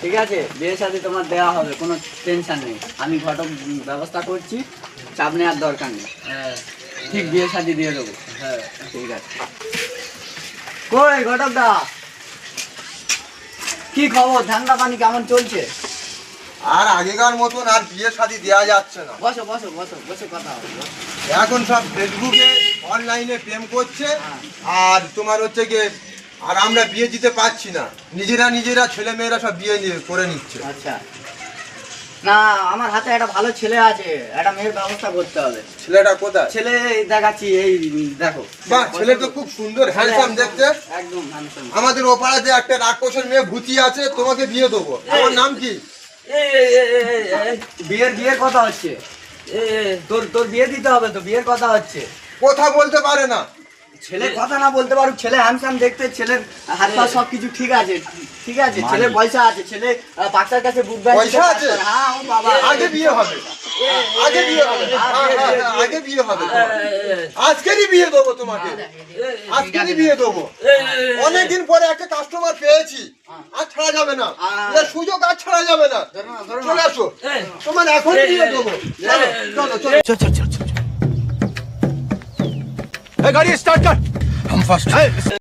ঠিক আছে? বিয়ে সাথে তোমার দেওয়া হবে কোনো টেনশন নেই। আমি ঘটক ব্যবস্থা করছি চাপ নেওয়ার দরকার নেই। হ্যাঁ। ঠিক বিয়ে সাথে দিয়ে দেবো। হ্যাঁ। ঠিক আছে। কই ঘটক দা? কি খবর? ঠান্ডা পানি কেমন চলছে? আর আগেকার মতন আর বিয়ে শাদি দেওয়া যাচ্ছে না। বসো বসো বসো বসে কথা হবে এখন সব ফেসবুকে অনলাইনে প্রেম করছে। হ্যাঁ। আর তোমার হচ্ছে গিয়ে আর আমরা বিয়ে দিতে পারছি না। নিজেরা নিজেরা ছেলে মেয়েরা সব বিয়ে নিয়ে- করে নিচ্ছে। আচ্ছা। না আমার হাতে একটা ভালো ছেলে আছে একটা মেয়ের ব্যবস্থা করতে হবে। ছেলেটা কোথায়? ছেলে দেখাচ্ছি এই দেখো। বাহ ছেলে তো খুব সুন্দর হ্যান্ডসাম দেখতে। একদম handsome। আমাদের ওপাড়াতে একটা রাক্ষসের মেয়ে ভূতি আছে তোমাকে বিয়ে দেবো। তোমার নাম কি? বিয়ের বিয়ের কথা হচ্ছে। তোর তোর বিয়ে দিতে হবে তো বিয়ের কথা হচ্ছে। কথা বলতে পারে না। ছেলে কথা না বলতে পারুক ছেলে হ্যামসাম দেখতে ছেলের হাত পা সব কিছু ঠিক আছে ঠিক আছে ছেলে পয়সা আছে ছেলে বাচ্চার কাছে বুক ব্যাগ পয়সা আছে? হ্যাঁ ও বাবা। আগে বিয়ে হবে। আগে বিয়ে হবে। হ্যাঁ, হ্যাঁ, আগে বিয়ে হবে আজকেরই বিয়ে দেবো তোমাকে। আজকেরই বিয়ে দেবো। অনেকদিন পরে একটা কাস্টমার পেয়েছি। আর ছাড়া যাবে না। সুযোগ আর ছাড়া যাবে না। চলে আসো। তোমার এখন বিয়ে দেবো। এই, চলো চলো চলো। गाड़ी स्टार्ट कर हम फर्स्ट